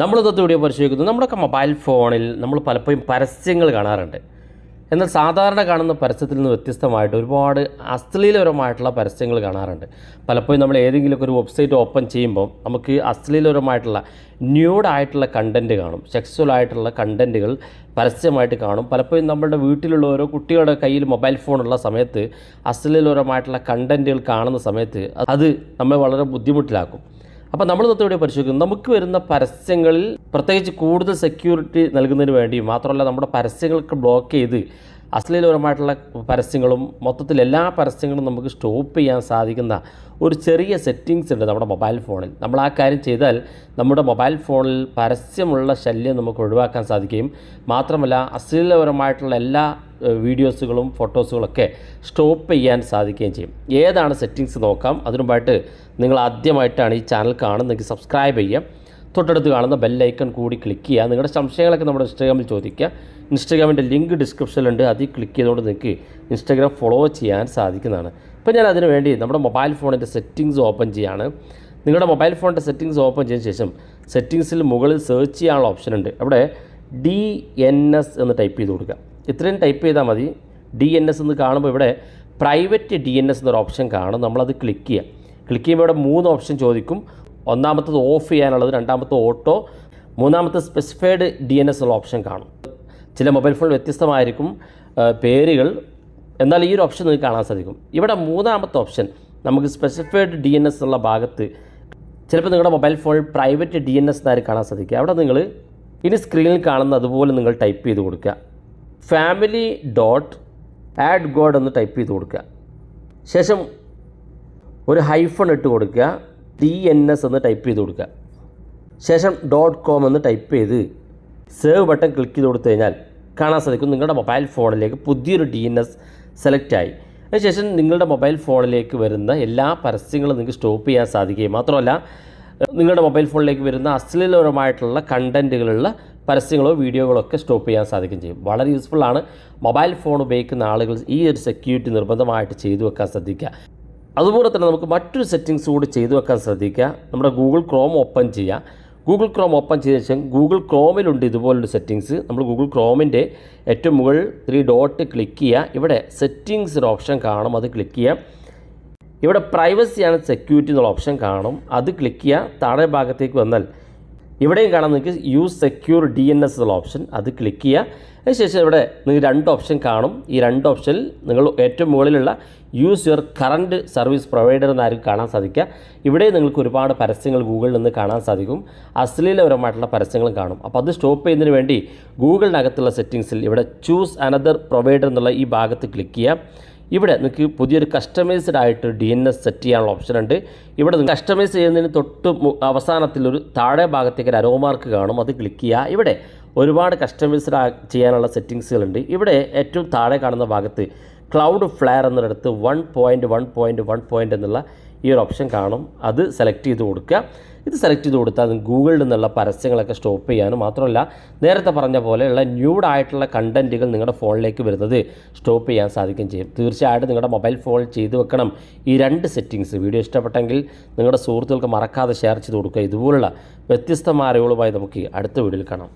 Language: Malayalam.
നമ്മൾ ഇതൊക്കെ വീഡിയോ പരിശോധിക്കുന്നത്? നമ്മുടെ മൊബൈൽ ഫോണിൽ നമ്മൾ പലപ്പോഴും പരസ്യങ്ങൾ കാണാറുണ്ട്. എന്നാൽ സാധാരണ കാണുന്ന പരസ്യത്തിൽ നിന്ന് വ്യത്യസ്തമായിട്ട് ഒരുപാട് അശ്ലീലപരമായിട്ടുള്ള പരസ്യങ്ങൾ കാണാറുണ്ട്. പലപ്പോഴും നമ്മൾ ഏതെങ്കിലുമൊക്കെ ഒരു വെബ്സൈറ്റ് ഓപ്പൺ ചെയ്യുമ്പോൾ നമുക്ക് അശ്ലീലപരമായിട്ടുള്ള ന്യൂഡായിട്ടുള്ള കണ്ടന്റ് കാണും. സെക്സ്വൽ ആയിട്ടുള്ള കണ്ടന്റുകൾ പരസ്യമായിട്ട് കാണും. പലപ്പോഴും നമ്മുടെ വീട്ടിലുള്ള ഓരോ കുട്ടികളുടെ കയ്യിൽ മൊബൈൽ ഫോണുള്ള സമയത്ത് അശ്ലീലപരമായിട്ടുള്ള കണ്ടന്റുകൾ കാണുന്ന സമയത്ത് അത് നമ്മെ വളരെ ബുദ്ധിമുട്ടിലാക്കും. അപ്പോൾ നമ്മൾ ഇന്നത്തെ വീഡിയോ പരിശോധിക്കുന്നത് നമുക്ക് വരുന്ന പരസ്യങ്ങളിൽ പ്രത്യേകിച്ച് കൂടുതൽ സെക്യൂരിറ്റി നൽകുന്നതിന് വേണ്ടി മാത്രമല്ല നമ്മുടെ പരസ്യങ്ങൾക്ക് ബ്ലോക്ക് ചെയ്ത് അശ്ലീലപരമായിട്ടുള്ള പരസ്യങ്ങളും മൊത്തത്തിൽ എല്ലാ പരസ്യങ്ങളും നമുക്ക് സ്റ്റോപ്പ് ചെയ്യാൻ സാധിക്കുന്ന ഒരു ചെറിയ സെറ്റിങ്സ് ഉണ്ട് നമ്മുടെ മൊബൈൽ ഫോണിൽ നമ്മൾ ആ കാര്യം ചെയ്താൽ നമ്മുടെ മൊബൈൽ ഫോണിൽ പരസ്യമുള്ള ശല്യം നമുക്ക് ഒഴിവാക്കാൻ സാധിക്കുകയും മാത്രമല്ല അശ്ലീലപരമായിട്ടുള്ള എല്ലാ വീഡിയോസുകളും ഫോട്ടോസുകളൊക്കെ സ്റ്റോപ്പ് ചെയ്യാൻ സാധിക്കുകയും ചെയ്യും. ഏതാണ് സെറ്റിങ്സ് നോക്കാം. അതിനുമുമ്പായിട്ട് നിങ്ങൾ ആദ്യമായിട്ടാണ് ഈ ചാനൽ കാണുന്നതെങ്കിൽ സബ്സ്ക്രൈബ് ചെയ്യുക. തൊട്ടടുത്ത് കാണുന്ന ബെല്ലൈക്കൺ കൂടി ക്ലിക്ക് ചെയ്യുക. നിങ്ങളുടെ സംശയങ്ങളൊക്കെ നമ്മുടെ ഇൻസ്റ്റാഗ്രാമിൽ ചോദിക്കുക. ഇൻസ്റ്റാഗ്രാമിന്റെ ലിങ്ക് ഡിസ്ക്രിപ്ഷനിലുണ്ട് അതിൽ ക്ലിക്ക് ചെയ്തുകൊണ്ട് നിങ്ങൾക്ക് ഇൻസ്റ്റാഗ്രാം ഫോളോ ചെയ്യാൻ സാധിക്കുന്നതാണ്. അപ്പോൾ ഞാൻ അതിന് വേണ്ടി നമ്മുടെ മൊബൈൽ ഫോണിന്റെ സെറ്റിങ്സ് ഓപ്പൺ ചെയ്യാണ്. നിങ്ങളുടെ മൊബൈൽ ഫോണിന്റെ സെറ്റിങ്സ് ഓപ്പൺ ചെയ്തതിന് ശേഷം സെറ്റിങ്സിൽ മുകളിൽ സെർച്ച് ചെയ്യാനുള്ള ഓപ്ഷൻ ഉണ്ട്. അവിടെ ഡി എൻ എസ് എന്ന് ടൈപ്പ് ചെയ്ത് കൊടുക്കുക. ഇത്രയും ടൈപ്പ് ചെയ്താൽ മതി. ഡി എൻ എസ് എന്ന് കാണുമ്പോൾ ഇവിടെ പ്രൈവറ്റ് ഡി എൻ എസ് എന്നൊരു ഓപ്ഷൻ കാണും. നമ്മളത് ക്ലിക്ക് ചെയ്യുക. ക്ലിക്ക് ചെയ്യുമ്പോൾ ഇവിടെ മൂന്ന് ഓപ്ഷൻ ചോദിക്കും. ഒന്നാമത്തത് ഓഫ് ചെയ്യാനുള്ളത് രണ്ടാമത്തെ ഓട്ടോ മൂന്നാമത്തെ സ്പെസിഫൈഡ് ഡി എൻ എസ് ഉള്ള ഓപ്ഷൻ കാണും. ചില മൊബൈൽ ഫോൺ വ്യത്യസ്തമായിരിക്കും പേരുകൾ. എന്നാൽ ഈ ഒരു ഓപ്ഷൻ നിങ്ങൾക്ക് കാണാൻ സാധിക്കും. ഇവിടെ മൂന്നാമത്തെ ഓപ്ഷൻ നമുക്ക് സ്പെസിഫൈഡ് ഡി എൻ എസ് ഉള്ള ഭാഗത്ത് ചിലപ്പോൾ നിങ്ങളുടെ മൊബൈൽ ഫോണിൽ പ്രൈവറ്റ് ഡി എൻ എസ് എന്നായി കാണാൻ സാധിക്കുക അവിടെ നിങ്ങൾ ഇനി സ്ക്രീനിൽ കാണുന്ന അതുപോലെ നിങ്ങൾ ടൈപ്പ് ചെയ്ത് കൊടുക്കുക. ഫാമിലി ഡോട്ട് ആഡ് ഗോഡ് എന്ന് ടൈപ്പ് ചെയ്ത് കൊടുക്കുക. ശേഷം ഒരു ഹൈഫൺ ഇട്ട് കൊടുക്കുക. ഡി എൻ എസ് എന്ന് ടൈപ്പ് ചെയ്ത് കൊടുക്കുക. ശേഷം ഡോട്ട് കോം എന്ന് ടൈപ്പ് ചെയ്ത് സേവ് ബട്ടൺ ക്ലിക്ക് ചെയ്ത് കൊടുത്തു കഴിഞ്ഞാൽ കാണാൻ സാധിക്കും നിങ്ങളുടെ മൊബൈൽ ഫോണിലേക്ക് പുതിയൊരു ഡി എൻ എസ് സെലക്ട് ആയി. അതിനുശേഷം നിങ്ങളുടെ മൊബൈൽ ഫോണിലേക്ക് വരുന്ന എല്ലാ പരസ്യങ്ങളും നിങ്ങൾക്ക് സ്റ്റോപ്പ് ചെയ്യാൻ സാധിക്കുകയും മാത്രമല്ല നിങ്ങളുടെ മൊബൈൽ ഫോണിലേക്ക് വരുന്ന അശ്ലീലപരമായിട്ടുള്ള കണ്ടന്റുകളുള്ള പരസ്യങ്ങളോ വീഡിയോകളോ ഒക്കെ സ്റ്റോപ്പ് ചെയ്യാൻ സാധിക്കുകയും ചെയ്യും. വളരെ യൂസ്ഫുള്ളാണ് മൊബൈൽ ഫോൺ ഉപയോഗിക്കുന്ന ആളുകൾ ഈ ഒരു സെക്യൂരിറ്റി നിർബന്ധമായിട്ട് ചെയ്തു വെക്കാൻ ശ്രദ്ധിക്കുക. അതുപോലെ തന്നെ നമുക്ക് മറ്റൊരു സെറ്റിങ്സ് കൂടി ചെയ്തു വെക്കാൻ ശ്രദ്ധിക്കുക. നമ്മുടെ ഗൂഗിൾ ക്രോം ഓപ്പൺ ചെയ്യുക. ഗൂഗിൾ ക്രോം ഓപ്പൺ ചെയ്ത ശേഷം ഗൂഗിൾ ക്രോമിലുണ്ട് ഇതുപോലൊരു സെറ്റിങ്സ് നമ്മൾ ഗൂഗിൾ ക്രോമിന്റെ ഏറ്റവും മുകളിൽ ത്രീ ഡോട്ട് ക്ലിക്ക് ചെയ്യുക. ഇവിടെ സെറ്റിങ്സ് ഒരു ഓപ്ഷൻ കാണും. അത് ക്ലിക്ക് ചെയ്യുക. ഇവിടെ പ്രൈവസി ആൻഡ് സെക്യൂരിറ്റി എന്നുള്ള ഓപ്ഷൻ കാണും. അത് ക്ലിക്ക് ചെയ്യുക. താഴെ ഭാഗത്തേക്ക് വന്നാൽ ഇവിടെയും കാണാൻ നിങ്ങൾക്ക് use secure D N S എന്നുള്ള ഓപ്ഷൻ അത് ക്ലിക്ക് ചെയ്യുക. അതിനുശേഷം ഇവിടെ നിങ്ങൾക്ക് രണ്ട് ഓപ്ഷൻ കാണും. ഈ രണ്ട് ഓപ്ഷനിൽ നിങ്ങൾ ഏറ്റവും മുകളിലുള്ള use your current service provider എന്നായിരിക്കും കാണാൻ സാധിക്കുക. ഇവിടെ നിങ്ങൾക്ക് ഒരുപാട് പരസ്യങ്ങൾ ഗൂഗിളിൽ നിന്ന് കാണാൻ സാധിക്കും. അശ്ലീലപരമായിട്ടുള്ള പരസ്യങ്ങളും കാണും. അപ്പോൾ അത് സ്റ്റോപ്പ് ചെയ്യുന്നതിന് വേണ്ടി ഗൂഗിളിനകത്തുള്ള സെറ്റിങ്സിൽ ഇവിടെ ചൂസ് അനദർ പ്രൊവൈഡർ എന്നുള്ള ഈ ഭാഗത്ത് ക്ലിക്ക് ചെയ്യുക. ഇവിടെ നിങ്ങൾക്ക് പുതിയൊരു കസ്റ്റമൈസ്ഡ് ആയിട്ട് ഡി എൻ എസ് സെറ്റ് ചെയ്യാനുള്ള ഓപ്ഷൻ ഉണ്ട്. ഇവിടെ നിങ്ങൾ കസ്റ്റമൈസ് ചെയ്യുന്നതിന് തൊട്ട് അവസാനത്തിൽ ഒരു താഴെ ഭാഗത്തേക്ക് ഒരു അരോമാർക്ക് കാണും. അത് ക്ലിക്ക് ചെയ്യുക. ഇവിടെ ഒരുപാട് കസ്റ്റമൈസ്ഡ് ചെയ്യാനുള്ള സെറ്റിങ്സുകളുണ്ട് ഇവിടെ ഏറ്റവും താഴെ കാണുന്ന ഭാഗത്ത് Cloudflare എന്നിടത്ത് one point one point one point എന്നുള്ള ഈ ഒരു ഓപ്ഷൻ കാണും. അത് സെലക്ട് ചെയ്ത് കൊടുക്കുക. ഇത് സെലക്ട് ചെയ്ത് കൊടുത്താൽ ഗൂഗിളിൽ നിന്നുള്ള പരസ്യങ്ങളൊക്കെ സ്റ്റോപ്പ് ചെയ്യാനും മാത്രമല്ല നേരത്തെ പറഞ്ഞ പോലെയുള്ള ന്യൂഡായിട്ടുള്ള കണ്ടന്റുകൾ നിങ്ങളുടെ ഫോണിലേക്ക് വരുന്നത് സ്റ്റോപ്പ് ചെയ്യാൻ സാധിക്കുകയും ചെയ്യും. തീർച്ചയായിട്ടും നിങ്ങളുടെ മൊബൈൽ ഫോൺ ചെയ്തു വെക്കണം. ഈ രണ്ട് സെറ്റിങ്സ് വീഡിയോ ഇഷ്ടപ്പെട്ടെങ്കിൽ നിങ്ങളുടെ സുഹൃത്തുക്കൾക്ക് മറക്കാതെ ഷെയർ ചെയ്ത് കൊടുക്കുക. ഇതുപോലുള്ള വ്യത്യസ്തമായ അറിവുകളുമായി നമുക്ക് അടുത്ത വീഡിയോയിൽ കാണാം.